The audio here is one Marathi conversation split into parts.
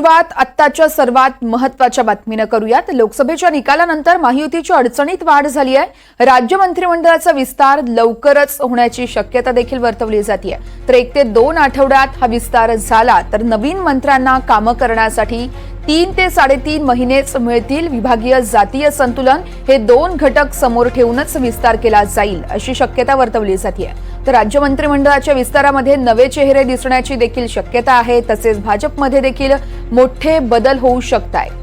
सुरुवात आत्ताच्या सर्वात महत्त्वाच्या बातमीनं करूयात. लोकसभेच्या निकालानंतर महायुतीच्या अडचणीत वाढ झाली आहे. राज्य मंत्रिमंडळाचा विस्तार लवकरच होण्याची शक्यता देखील वर्तवली जाते तर एक ते दोन आठवड्यात हा विस्तार झाला तर नवीन मंत्र्यांना कामं करण्यासाठी तीन ते साडेतीन महिनेच मिळतील विभागीय जातीय संतुलन. हे दोन घटक समोर ठेवूनच विस्तार केला जाईल अशी शक्यता वर्तवली जाते तर राज्य मंत्रिमंडळाच्या विस्तारामध्ये नवे चेहरे दिसण्याची देखील शक्यता आहे तसेच भाजपमध्ये देखील मोठे बदल होऊ शकत आहे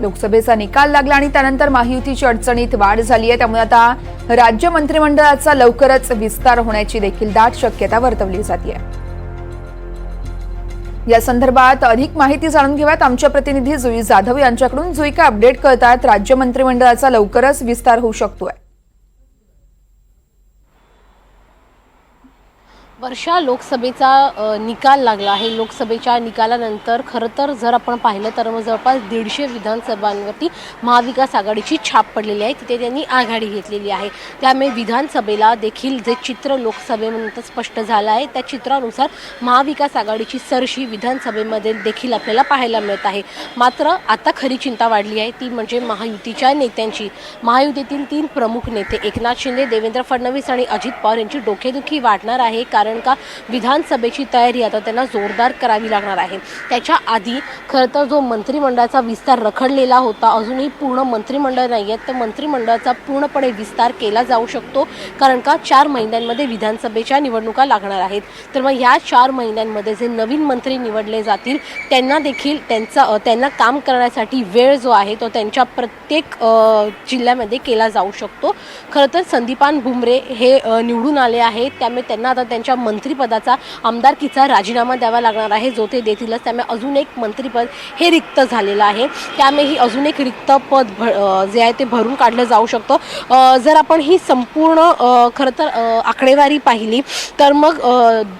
लोकसभेचा निकाल लागला आणि त्यानंतर महायुतीची अडचणीत वाढ झाली आहे त्यामुळे आता राज्य मंत्रिमंडळाचा लवकरच विस्तार होण्याची देखील दाट शक्यता वर्तवली जाते या संदर्भात अधिक माहिती जाणून घेऊयात. आमच्या प्रतिनिधी जुई जाधव यांच्याकडून. जुई काय अपडेट कळतात राज्य मंत्रिमंडळाचा लवकरच विस्तार होऊ शकतोय. वर्षा लोकसभेचा निकाल लागला आहे. लोकसभेच्या निकालानंतर खरं तर जर आपण पाहिलं तर मग जवळपास दीडशे विधानसभांवरती महाविकास आघाडीची छाप पडलेली आहे. तिथे त्यांनी आघाडी घेतलेली आहे. त्यामुळे विधानसभेला देखील जे चित्र लोकसभेनंतर स्पष्ट झालं आहे त्या चित्रानुसार महाविकास आघाडीची सरशी विधानसभेमध्ये देखील आपल्याला पाहायला मिळत आहे. मात्र आता खरी चिंता वाढली आहे. ती म्हणजे महायुतीच्या नेत्यांची. महायुतीतील तीन प्रमुख नेते एकनाथ शिंदे देवेंद्र फडणवीस आणि अजित पवार यांची डोकेदुखी वाढणार आहे. कारण का विधानसभेची तयारी आता त्यांना जोरदार करावी लागणार आहे. त्याच्या आधी खरं तर जो मंत्रिमंडळाचा विस्तार रखडलेला होता अजूनही पूर्ण मंत्रिमंडळ नाही आहे तर मंत्रिमंडळाचा पूर्णपणे विस्तार केला जाऊ शकतो कारण का चार महिन्यांमध्ये विधानसभेच्या निवडणुका लागणार आहेत. तर मग ह्या चार महिन्यांमध्ये जे नवीन मंत्री निवडले जातील त्यांना देखील त्यांचा त्यांना काम करण्यासाठी वेळ जो आहे तो त्यांच्या प्रत्येक जिल्ह्यामध्ये केला जाऊ शकतो. खरं तर संदीपान भुमरे हे निवडून आले आहेत त्यामुळे त्यांना आता त्यांच्या मंत्रिपदाचा आमदारकीचा राजीनामा द्यावा लागणार आहे जो ते देतीलच. त्यामुळे अजून एक मंत्रिपद हे रिक्त झालेलं आहे. त्यामुळे ही अजून एक रिक्त पद भ जे आहे ते भरून काढलं जाऊ शकतं. जर आपण ही संपूर्ण खरं तर आकडेवारी पाहिली तर मग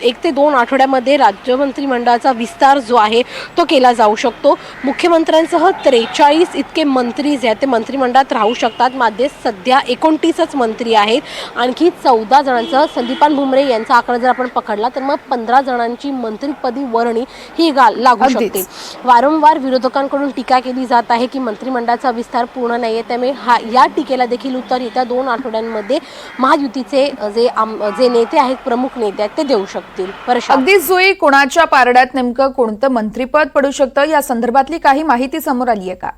एक ते दोन आठवड्यामध्ये राज्य मंत्रिमंडळाचा विस्तार जो आहे तो केला जाऊ शकतो. मुख्यमंत्र्यांसह त्रेचाळीस इतके मंत्री जे आहेत ते मंत्रिमंडळात राहू शकतात. मध्ये सध्या एकोणतीसच मंत्री आहेत. आणखी चौदा जणांचं संदीपान भुमरे यांचा आकडा जर आपण पकडला तर मग पंधरा जणांची मंत्रिपदी वर्णी ही लागू. शकते. वारंवार विरोधकांकडून टीका केली जात आहे की मंत्रिमंडळाचा विस्तार पूर्ण नाही आहे त्यामुळे हा या टीकेला देखील उत्तर येत्या दोन आठवड्यांमध्ये महायुतीचे जे आम जे नेते आहेत प्रमुख नेते आहेत ते देऊ शकतील. अगदी जुई कोणाच्या पारड्यात नेमकं कोणतं मंत्रिपद पडू शकतं? या संदर्भातली काही माहिती समोर आली आहे का?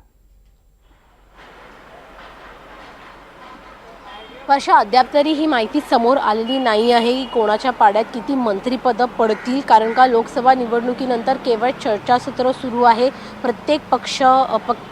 वर्षा अद्याप तरी ही माहिती समोर आलेली नाही आहे. की कोणाच्या पाड्यात किती मंत्रिपदं पडतील? कारण का लोकसभा निवडणुकीनंतर केवळ चर्चासत्र सुरू आहे. प्रत्येक पक्ष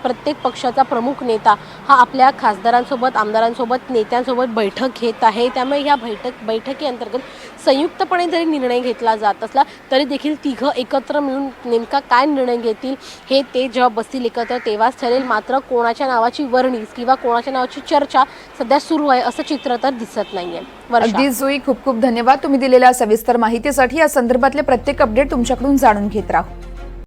प्रत्येक पक्षाचा प्रमुख नेता हा आपल्या खासदारांसोबत आमदारांसोबत नेत्यांसोबत बैठक घेत आहे. त्यामुळे ह्या बैठक बैठकीअंतर्गत संयुक्तपणे जरी निर्णय घेतला जात असला तरी देखील तिघं एकत्र मिळून नेमका काय निर्णय घेतील हे ते जेव्हा बसतील एकत्र तेव्हाच ठरेल. मात्र कोणाच्या नावाची वर्णीस किंवा कोणाच्या नावाची चर्चा सध्या सुरू आहे असं चित्र तर दिसत नाहीये. अगदी जुई खूप खूप धन्यवाद. तुम्ही दिलेल्या सविस्तर माहितीसाठी या संदर्भातले प्रत्येक अपडेट तुमच्याकडून जाणून घेत राहू.